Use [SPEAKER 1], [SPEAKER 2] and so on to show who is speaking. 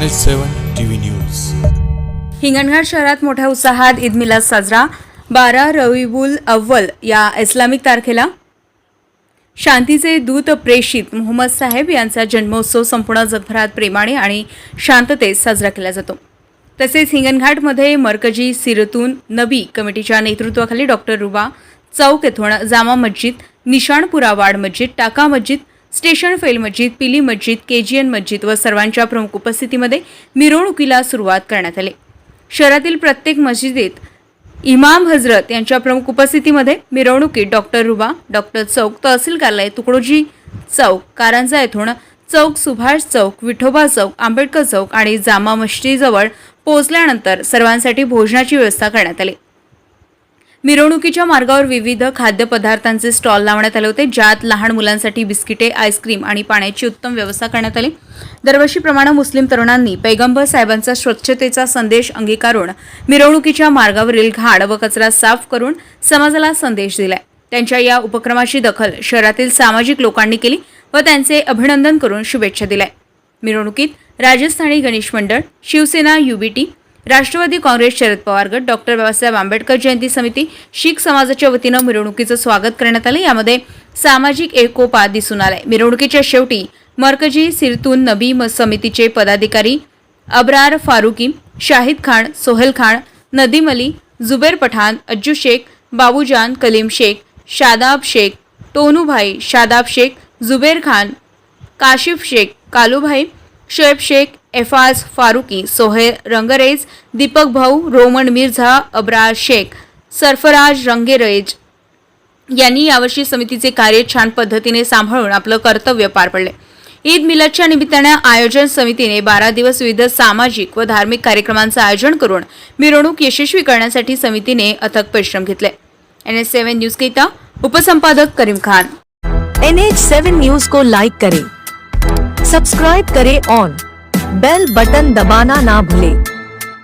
[SPEAKER 1] Channel seven TV news
[SPEAKER 2] Hinganghat शहरात मोठ्या उत्साहात ईद मिलाद साजरा. बारा रविबुल अव्वल या इस्लामिक तारखेला. शांतीचे दूत प्रेषित मोहम्मद साहेब यांचा जन्मोत्सव संपूर्ण जगभरात प्रेमाने आणि शांततेत साजरा केला जातो. तसेच हिंगणघाटमध्ये मरकजी सिरतून नबी कमिटीच्या नेतृत्वाखाली डॉक्टर रुबा चौक येथून जामा मस्जिद निशाणपुरा वाड मस्जिद टाका मस्जिद स्टेशन फेल मस्जिद पिली मस्जिद केजीएन मस्जिद व सर्वांच्या प्रमुख उपस्थितीमध्ये मिरवणुकीला सुरुवात करण्यात आली. शहरातील प्रत्येक मस्जिदीत इमाम हजरत यांच्या प्रमुख उपस्थितीमध्ये मिरवणुकीत डॉक्टर रुबा डॉक्टर चौक तहसील कार्यालय तुकडोजी चौक कारंजा येथून चौक सुभाष चौक विठोबा चौक आंबेडकर चौक आणि जामा मशिदीजवळ पोहोचल्यानंतर सर्वांसाठी भोजनाची व्यवस्था करण्यात आली. मिरवणुकीच्या मार्गावर विविध खाद्यपदार्थांचे स्टॉल लावण्यात आले होते. ज्यात लहान मुलांसाठी बिस्किटे आईस्क्रीम आणि पाण्याची उत्तम व्यवस्था करण्यात आली. दरवर्षीप्रमाणे मुस्लिम तरुणांनी पैगंबर साहेबांचा स्वच्छतेचा संदेश अंगीकारून मिरवणुकीच्या मार्गावरील घाण व कचरा साफ करून समाजाला संदेश दिलाय. त्यांच्या या उपक्रमाची दखल शहरातील सामाजिक लोकांनी केली व त्यांचे अभिनंदन करून शुभेच्छा दिल्या. मिरवणुकीत राजस्थानी गणेश मंडळ शिवसेना युबीटी राष्ट्रवादी काँग्रेस शरद पवार गट डॉक्टर बाबासाहेब आंबेडकर जयंती समिती शीख समाजाच्या वतीनं मिरवणुकीचं स्वागत करण्यात आलं. यामध्ये सामाजिक एकोपा दिसून आलाय. मिरवणुकीच्या शेवटी मरकजी सिरतून नबी म- समितीचे पदाधिकारी अब्रार फारुकी शाहिद खान सोहेल खान नदीम अली जुबेर पठाण अज्जू शेख बाबूजान कलीम शेख शादाब शेख टोनूभाई शादाब शेख जुबेर खान काशिफ शेख कालूभाई शोएब शेख एफाज फारुकी सोहेर रंगरेज दीपक भाऊ रोमन मिर्झा अब्रार शेख सरफराज रंगेरेज यांनी यावर्षी समितीचे कार्य छान पद्धतीने सांभाळून आपलं कर्तव्य पार पडले. ईद मिलदच्या निमित्ताने आयोजन समितीने बारा दिवस विविध सामाजिक व धार्मिक कार्यक्रमांचं आयोजन करून मिरवणूक यशस्वी करण्यासाठी समितीने अथक परिश्रम घेतले. एन एच सेव्हन न्यूज करिता उपसंपादक Karim Khan.
[SPEAKER 3] N H seven news को लाइक करें सब्सक्राइब करें ऑन बेल बटन दबाना ना भूले।